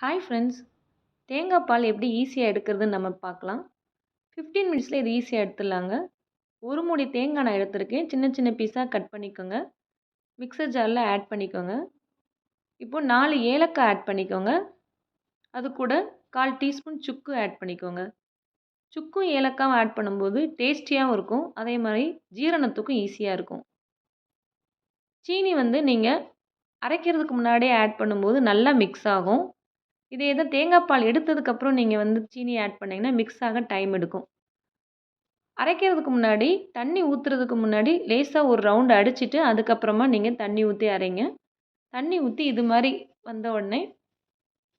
Hi friends தேங்காய் பால் எப்படி ஈஸியாக எடுக்கிறதுன்னு நம்ம பார்க்கலாம். ஃபிஃப்டீன் மினிட்ஸில் இது ஈஸியாக எடுத்துடலாங்க. ஒரு மூடி தேங்காய் நான் எடுத்திருக்கேன். சின்ன சின்ன பீஸாக கட் பண்ணிக்கோங்க. மிக்சர் ஜாரில் ஆட் பண்ணிக்கோங்க. இப்போது நாலு ஏலக்காய் ஆட் பண்ணிக்கோங்க. அது கூட கால் டீஸ்பூன் சுக்கு ஆட் பண்ணிக்கோங்க. சுக்கும் ஏலக்காவும் ஆட் பண்ணும்போது டேஸ்டியாகவும் இருக்கும். அதே மாதிரி ஜீரணத்துக்கும் ஈஸியாக இருக்கும். சீனி வந்து நீங்கள் அரைக்கிறதுக்கு முன்னாடியே ஆட் பண்ணும்போது நல்லா மிக்ஸ் ஆகும். இதே தான் தேங்காய் பால் எடுத்ததுக்கப்புறம் நீங்கள் வந்து சீனி ஆட் பண்ணிங்கன்னா மிக்ஸ் ஆக டைம் எடுக்கும். அரைக்கிறதுக்கு முன்னாடி தண்ணி ஊற்றுறதுக்கு முன்னாடி லேசாக ஒரு ரவுண்டு அடிச்சுட்டு அதுக்கப்புறமா நீங்கள் தண்ணி ஊற்றி அரைங்க. தண்ணி ஊற்றி இது மாதிரி வந்த உடனே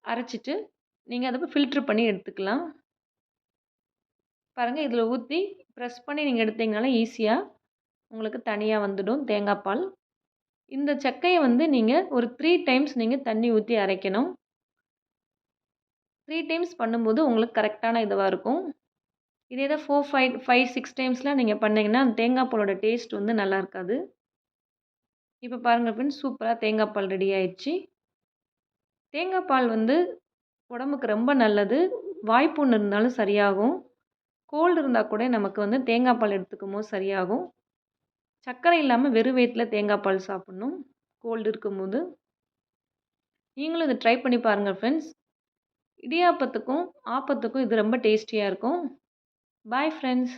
அரைச்சிட்டு நீங்கள் அதை ஃபில்ட்ரு பண்ணி எடுத்துக்கலாம். பாருங்கள் இதில் ஊற்றி ப்ரெஸ் பண்ணி நீங்கள் எடுத்தீங்கனால ஈஸியாக உங்களுக்கு தனியாக வந்துடும் தேங்காய் பால். இந்த சக்கையை வந்து நீங்கள் ஒரு த்ரீ டைம்ஸ் நீங்கள் தண்ணி ஊற்றி அரைக்கணும். த்ரீ டைம்ஸ் பண்ணும்போது உங்களுக்கு கரெக்டான இதுவாக இருக்கும். இதே தான் ஃபோர் ஃபைவ் ஃபைவ் சிக்ஸ் டைம்ஸ்லாம் நீங்கள் பண்ணிங்கன்னா அந்த தேங்காய் பாலோட டேஸ்ட் வந்து நல்லா இருக்காது. இப்போ பாருங்கள் ஃப்ரெண்ட்ஸ் சூப்பராக தேங்காய் பால் ரெடி ஆயிடுச்சு. தேங்காய் பால் வந்து உடம்புக்கு ரொம்ப நல்லது. வாய்ப்புண்ணு இருந்தாலும் சரியாகும். கோல்டு இருந்தால் கூட நமக்கு வந்து தேங்காய் பால் எடுத்துக்கும் போது சரியாகும். சர்க்கரை இல்லாமல் வெறும் வயிற்றில் தேங்காய் பால் சாப்பிட்ணும். கோல்டு இருக்கும்போது. நீங்களும் இதை ட்ரை பண்ணி பாருங்கள் ஃப்ரெண்ட்ஸ் இடியாப்பத்துக்கும் ஆப்பத்துக்கும் இது ரொம்ப டேஸ்டியாக இருக்கும். Bye friends